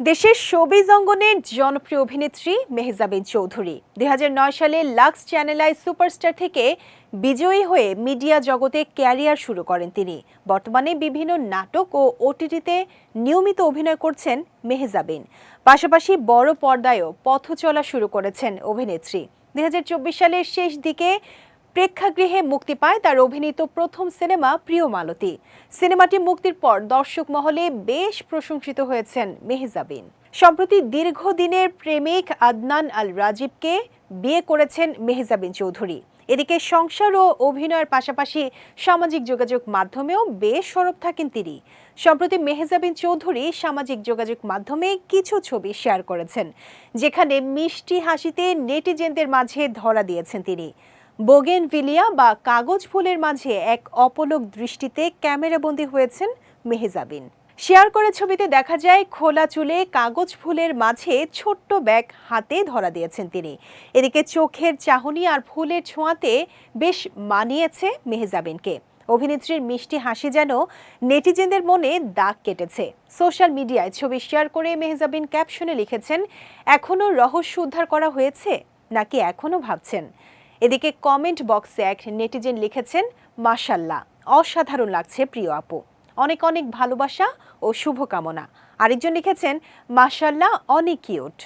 দেশের শোবিজ অঙ্গনের জনপ্রিয় অভিনেত্রী মেহজাবিন চৌধুরী। দুই হাজার নয় সালে লাক্স চ্যানেল আই সুপারস্টার থেকে বিজয়ী হয়ে মিডিয়া জগতে ক্যারিয়ার শুরু করেন তিনি। বর্তমানে বিভিন্ন নাটক ও ওটিটিতে নিয়মিত অভিনয় করছেন মেহজাবিন। পাশাপাশি বড় পর্দায়ও পথ চলা শুরু করেছেন অভিনেত্রী। দুই হাজার চব্বিশ সালের শেষ দিকে প্রেক্ষাগৃহে মুক্তি পায় তার অভিনীত প্রথম সিনেমা প্রিয় মালতী সিনেমাটি মুক্তির পর দর্শক মহলে বেশ প্রশংসিত হয়েছেন মেহজাবিন। সম্প্রতি দীর্ঘদিনের প্রেমিক আদনান আল রাজীবকে বিয়ে করেছেন মেহজাবিন চৌধুরী। এদিকে সংসার ও অভিনয়ের পাশাপাশি সামাজিক যোগাযোগ মাধ্যমেও বেশ সরব থাকেন তিনি। সম্প্রতি মেহজাবিন চৌধুরী সামাজিক যোগাযোগ মাধ্যমে কিছু ছবি শেয়ার করেছেন, যেখানে মিষ্টি হাসিতে নেটিজেনদের মাঝে ধরা দিয়েছেন তিনি। বোগেন ভিলিয়া বা কাগজ ফুলের মাঝে এক অপলক দৃষ্টিতে ক্যামেরাবন্দি হয়েছেন মেহজাবিন। শেয়ার করে ছবিতে দেখা যায়, খোলা চুলে কাগজ ফুলের মাঝে ছোট্ট ব্যাগ হাতে ধরা দিয়েছেন তিনি। এদিকে চোখের চাহনি আর ফুলের ছোঁয়াতে বেশ মানিয়েছে মেহজাবিনকে। অভিনেত্রীর মিষ্টি হাসি যেন নেটিজেনদের মনে দাগ কেটেছে। সোশ্যাল মিডিয়ায় ছবি শেয়ার করে মেহজাবিন ক্যাপশনে লিখেছেন এখনও রহস্য উদ্ধার করা হয়েছে নাকি এখনও ভাবছেন? এদিকে কমেন্ট বক্সে এক নেটিজেন লিখেছেন মাশাল্লাহ অসাধারণ লাগছে প্রিয় আপু। অনেক অনেক ভালোবাসা ও শুভকামনা। আরেকজন লিখেছেন মাশাল্লাহ অনেক কিউট